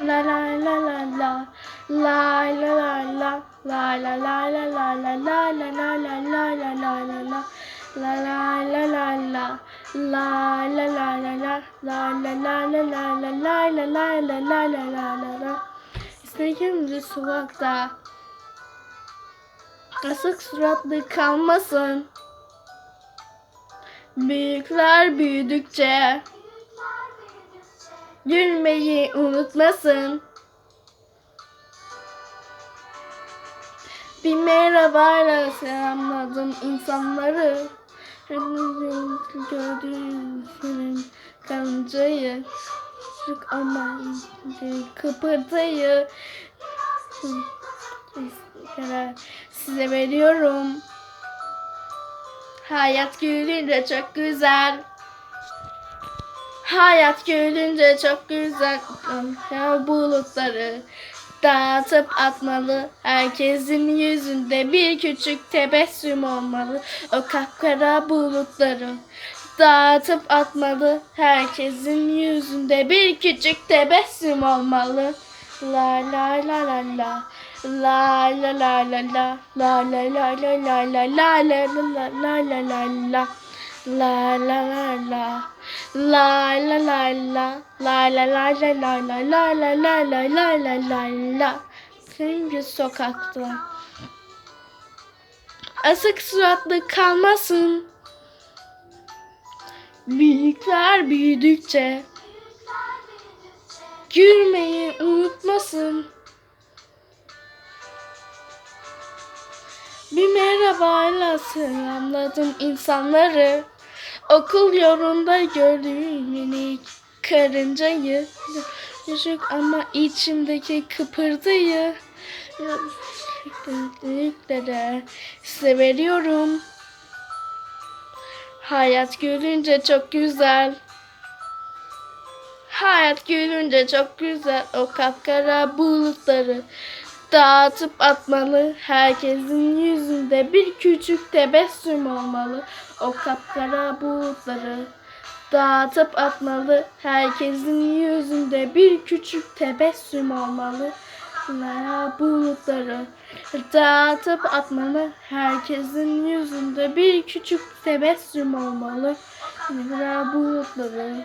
La la la la la La la la la La la la la la la La la la la la la la la la La la la la la La la la la la La la la la la la La la la la la la la la la İstediğimiz sokakta Asık suratlı kalmasın Büyükler büyüdükçe Gülmeyi unutmasın. Bir merhabayla selamladım insanları. Gördüğüm kancayı. Ama kıpırdayı. Size veriyorum. Hayat gülünce çok güzel. Hayat gülünce çok güzel ya bulutları dağıtıp atmalı. Herkesin yüzünde bir küçük tebessüm olmalı. O kapkara bulutları dağıtıp atmalı. Herkesin yüzünde bir küçük tebessüm olmalı. La la la la la La la la la la La la la la la la La la la la la la la la La la la la La la la la La la la la la la La la la la la la la Seninci sokakta Asık suratlı kalmasın Büyükler büyüdükçe Gülmeyi unutmasın Bir merhabayla selamladım insanları. Okul yolunda gördüğüm minik karıncayı. Çocuk ama içimdeki kıpırdayı. Büyüklere size. Hayat gülünce çok güzel. Hayat gülünce çok güzel. O kapkara bulutları dağıtıp atmalı. Herkesin yüzünde bir küçük tebessüm olmalı. O kapkara bulutları dağıtıp atmalı. Herkesin yüzünde bir küçük tebessüm olmalı. La bulutları dağıtıp atmalı. Herkesin yüzünde bir küçük tebessüm olmalı. La bulutları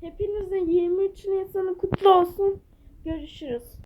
Hepinizin 23 Nisan'ı kutlu olsun. Görüşürüz.